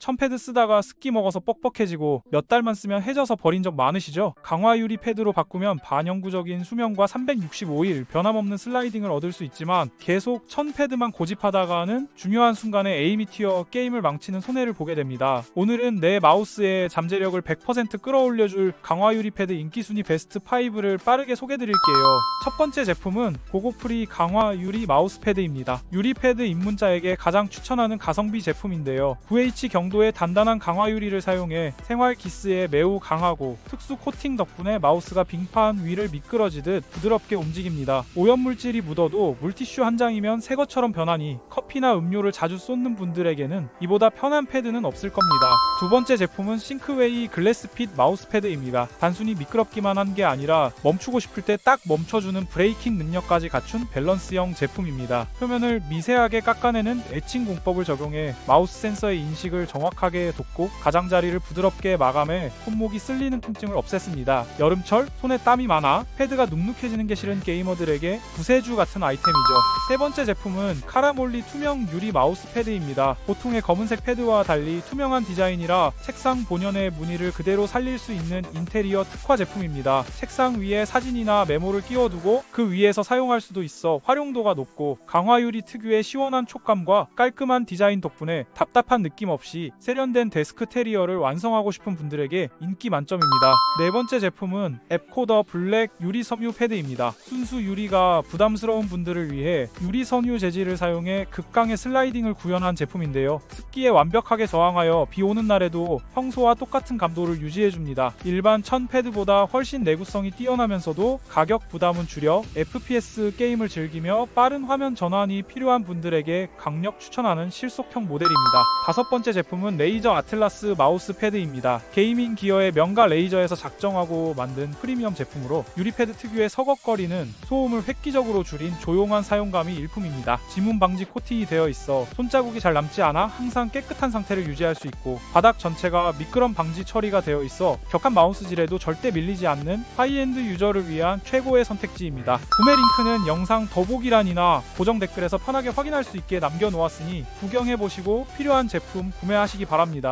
천패드 쓰다가 습기 먹어서 뻑뻑해지고 몇 달만 쓰면 해져서 버린 적 많으시죠? 강화 유리 패드로 바꾸면 반영구적인 수명과 365일 변함없는 슬라이딩을 얻을 수 있지만 계속 천 패드만 고집하다가는 중요한 순간에 에임이 튀어 게임을 망치는 손해를 보게 됩니다. 오늘은 내 마우스의 잠재력을 100% 끌어올려줄 강화 유리 패드 인기 순위 베스트 5를 빠르게 소개드릴게요. 첫 번째 제품은 고고프리 강화 유리 마우스 패드입니다. 유리 패드 입문자에게 가장 추천하는 가성비 제품인데요. 9H 경 도의 단단한 강화 유리를 사용해 생활 기스에 매우 강하고 특수 코팅 덕분에 마우스가 빙판 위를 미끄러지듯 부드럽게 움직입니다. 오염 물질이 묻어도 물티슈 한 장이면 새 것처럼 변하니 커피나 음료를 자주 쏟는 분들에게는 이보다 편한 패드는 없을 겁니다. 두 번째 제품은 싱크웨이 글래스핏 마우스 패드입니다. 단순히 미끄럽기만 한 게 아니라 멈추고 싶을 때 딱 멈춰주는 브레이킹 능력까지 갖춘 밸런스형 제품입니다. 표면을 미세하게 깎아내는 에칭 공법을 적용해 마우스 센서의 인식을 정 확하게 돕고 가장자리를 부드럽게 마감해 손목이 쓸리는 통증을 없앴습니다. 여름철 손에 땀이 많아 패드가 눅눅해지는 게 싫은 게이머들에게 구세주 같은 아이템이죠. 세 번째 제품은 카라몰리 투명 유리 마우스 패드입니다. 보통의 검은색 패드와 달리 투명한 디자인이라 책상 본연의 무늬를 그대로 살릴 수 있는 인테리어 특화 제품입니다. 책상 위에 사진이나 메모를 끼워두고 그 위에서 사용할 수도 있어 활용도가 높고 강화 유리 특유의 시원한 촉감과 깔끔한 디자인 덕분에 답답한 느낌 없이 세련된 데스크 테리어를 완성하고 싶은 분들에게 인기 만점입니다. 네 번째 제품은 앱코더 블랙 유리 섬유 패드입니다. 순수 유리가 부담스러운 분들을 위해 유리 섬유 재질을 사용해 극강의 슬라이딩을 구현한 제품인데요. 습기에 완벽하게 저항하여 비 오는 날에도 평소와 똑같은 감도를 유지해줍니다. 일반 천 패드보다 훨씬 내구성이 뛰어나면서도 가격 부담은 줄여 FPS 게임을 즐기며 빠른 화면 전환이 필요한 분들에게 강력 추천하는 실속형 모델입니다. 다섯 번째 제품 은 레이저 아틀라스 마우스 패드입니다. 게이밍 기어의 명가 레이저에서 작정하고 만든 프리미엄 제품으로 유리패드 특유의 서걱거리는 소음을 획기적으로 줄인 조용한 사용감이 일품입니다. 지문 방지 코팅이 되어 있어 손자국이 잘 남지 않아 항상 깨끗한 상태를 유지할 수 있고 바닥 전체가 미끄럼 방지 처리가 되어 있어 격한 마우스질에도 절대 밀리지 않는 하이엔드 유저를 위한 최고의 선택지입니다. 구매 링크는 영상 더보기란이나 고정 댓글에서 편하게 확인할 수 있게 남겨놓았으니 구경해보시고 필요한 제품 구매 하시기 바랍니다.